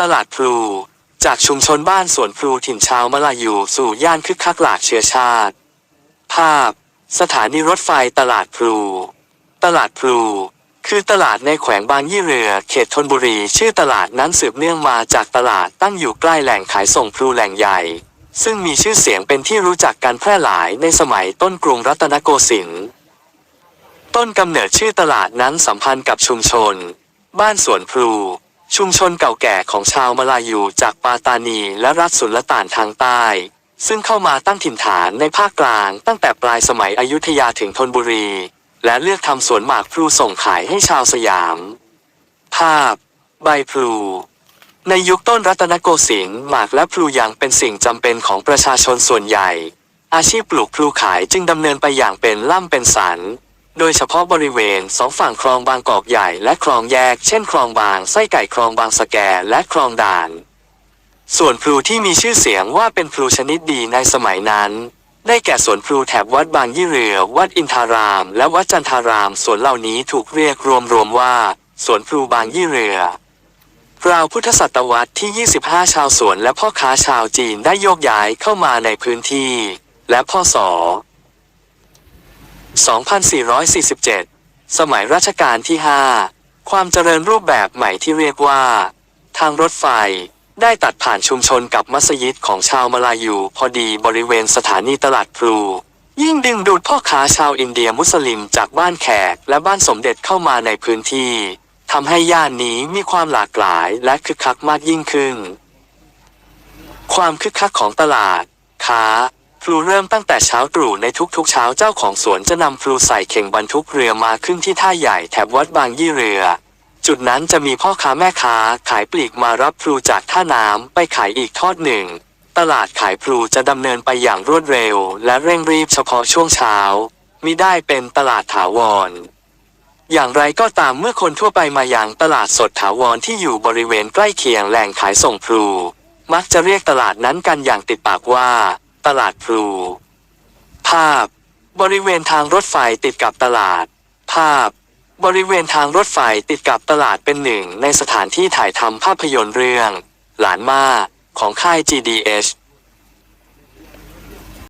ตลาดพลู จากชุมชนบ้านสวนพลูถิ่นชาวมลายูสู่ย่านคึกคักหลากเชื้อชาติ ภาพ สถานีรถไฟตลาดพลู ตลาดพลูคือตลาดในแขวงบางยี่เรือ เขตธนบุรี ชื่อตลาดนั้นสืบเนื่องมาจากตลาดตั้งอยู่ใกล้แหล่งขายส่งพลูแหล่งใหญ่ ซึ่งมีชื่อเสียงเป็นที่รู้จักกันแพร่หลายในสมัยต้นกรุงรัตนโกสินทร์ ต้นกำเนิดชื่อตลาดนั้นสัมพันธ์กับชุมชน บ้านสวนพลู ชุมชนเก่าแก่ของชาวมลายูจากปาตานีและรัฐสุลต่านทางใต้ ซึ่งเข้ามาตั้งถิ่นฐานในภาคกลางตั้งแต่ปลายสมัยอยุธยาถึงธนบุรี และเลือกทำสวนหมากพลูส่งขายให้ชาวสยาม ภาพ ใบพลู ในยุคต้นรัตนโกสินทร์หมากและพลูยังเป็นสิ่งจำเป็นของประชาชนส่วนใหญ่ อาชีพปลูกพลูขายจึงดำเนินไปอย่างเป็นล่ำเป็นสัน โดยเฉพาะบริเวณสองฝั่งคลองบางกอกใหญ่และคลองแยก เช่นคลองบางไส้ไก่คลองบางสะแกและคลองด่าน ส่วนพลูที่มีชื่อเสียงว่าเป็นพลูชนิดดีในสมัยนั้น ได้แก่สวนพลูแถบวัดบางยี่เรือ วัดอินทาราม และวัดจันทารามสวนเหล่านี้ถูกเรียกรวมๆว่า สวนพลูบางยี่เรือราวพุทธศตวรรษที่ 25 ชาวสวนและพ่อค้าชาวจีนได้โยกย้ายเข้ามาในพื้นที่ และพ่อสอ 2447 สมัยรัชกาลที่ 5 ความเจริญรูปแบบใหม่ที่เรียกว่า ทางรถไฟ ได้ตัดผ่านชุมชนกับมัสยิดของชาวมาลายูพอดีบริเวณสถานีตลาดพลูยิ่งดึงดูดพ่อค้าชาวอินเดียมุสลิมจากบ้านแขกและบ้านสมเด็จเข้ามาในพื้นที่ทำให้ย่านนี้มีความหลากหลายและคึกคักมากยิ่งขึ้น ความคึกคักของตลาด ค้า พลูเริ่มตั้งแต่เช้าตรู่ในทุกๆเช้าเจ้าของสวนจะนำพลูใส่เข่งบรรทุกเรือมาขึ้นที่ท่าใหญ่แถบวัดบางยี่เรือ จุดนั้นจะมีพ่อค้าแม่ค้าขายปลีกมารับพลูจากท่าน้ำไปขายอีกทอดหนึ่ง ตลาดขายพลูจะดำเนินไปอย่างรวดเร็ว และเร่งรีบเฉพาะช่วงเช้ามิได้เป็นตลาดถาวร อย่างไรก็ตามเมื่อคนทั่วไปมายังตลาดสดถาวรที่อยู่บริเวณใกล้เคียงแหล่งขายส่งพลู มักจะเรียกตลาดนั้นกันอย่างติดปากว่า ตลาดพลู ภาพ บริเวณทางรถไฟติดกับตลาด ภาพ บริเวณทางรถไฟติดกับตลาดเป็นหนึ่งในสถานที่ถ่ายทำภาพยนตร์เรื่อง หลานมาของค่าย GDH